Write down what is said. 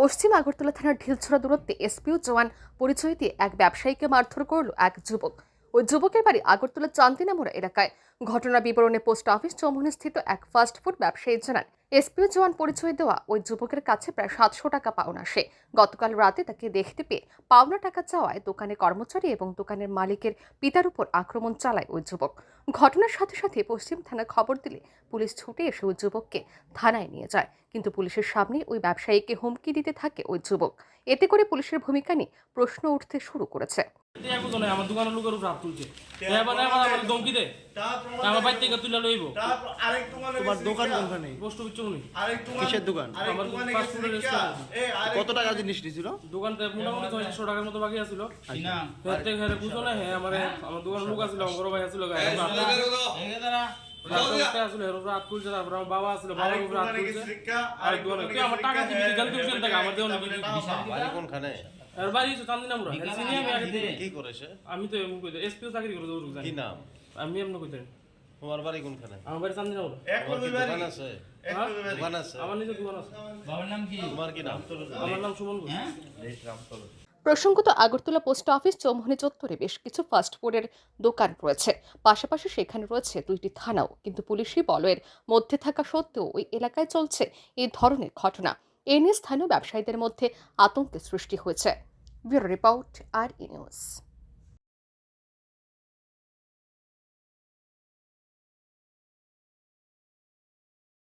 পশ্চিম আগরতলা থানার ঢিলছড়া দূরত্বে এসপিও জওয়ান পরিচয় দিয়ে এক ব্যবসায়ীকে মারধর করল এক যুবক। ওই যুবকের বাড়ি আগরতলা চান্দিনামোড়া এলাকায়। ঘটনা বিবরণে পোস্ট অফিস চৌমুহনী স্থিত এক ফাস্টফুড ব্যবসায়ী জানান, এসপিও জওয়ান পরিচয় দেওয়া ওই যুবকের কাছে প্রায় সাতশো টাকা পাওনা আসে। গতকাল রাতে তাকে দেখতে পেয়ে পাওনা টাকা চাওয়ায় দোকানে কর্মচারী এবং দোকানের মালিকের পিতার উপর আক্রমণ চালায় ওই যুবক। ঘটনার সাথে সাথে পশ্চিম থানা খবর দিলে পুলিশ ছুটে এসে ওই যুবককে থানায় নিয়ে যায়। কিন্তু পুলিশের সামনে ওই ব্যবসায়ীকে হুমকি দিতে থাকে ওই যুবক। এতে করে পুলিশের ভূমিকা নিয়ে প্রশ্ন উঠতে শুরু করেছে। আমার দোকানের লোকের উপর হাত তুলছে? আমার আমার ধমকি দে আমার বাইর থেকে তুলে লইব। তোমার দোকান কোনখানে? পোস্ট অফিস চৌনি কিসের দোকান? আমার ফাস্ট রেস্টুরেন্ট কত টাকা জিনিস নিয়েছিল দোকানটা মোটামুটি ছয়শো টাকার মতো বাকি আছিল। হের থেকে বুঝো না হ্যাঁ আমার আমার দোকানের লোক আছিল আমার বড় ভাই আছিল আসলে হের উপর হাত তুলছে তারপর আমার বাবা আছিল বাবার উপর হাত তুলছে আর আমার টাকা দিবি গালি দিবি টাকা আমার দেওয়া নাকি কোনখানে? আর বাড়ি হচ্ছে চান্দিনামুরা আমি কি আমি তো এসপিও চাকরি করে দৌড় কি নাম? আমি এমন কইতে তোমার বাড়ি কোনখানে? আমার বাড়ি চান্দিনামুরা তোমার কি দোকান আছে? হ্যাঁ? দোকান আছে? আমার নিজের দোকান আছে। বাবার নাম কি? তোমার কি নাম? আমার নাম সুমন ঘোষ। প্রসঙ্গত আগরতলা পোস্ট অফিস চৌমুহনী চত্বরে বেশ কিছু ফাস্টফুডের দোকান রয়েছে। পাশাপাশি সেখানে রয়েছে দুইটি থানাও কিন্তু পুলিশি বলয়ের মধ্যে থাকা সত্ত্বেও ওই এলাকায় চলছে এই ধরনের ঘটনা। এ নিয়ে স্থানীয় ব্যবসায়ীদের মধ্যে আতঙ্কের সৃষ্টি হয়েছে। ব্যুরো রিপোর্ট আর নিউজ।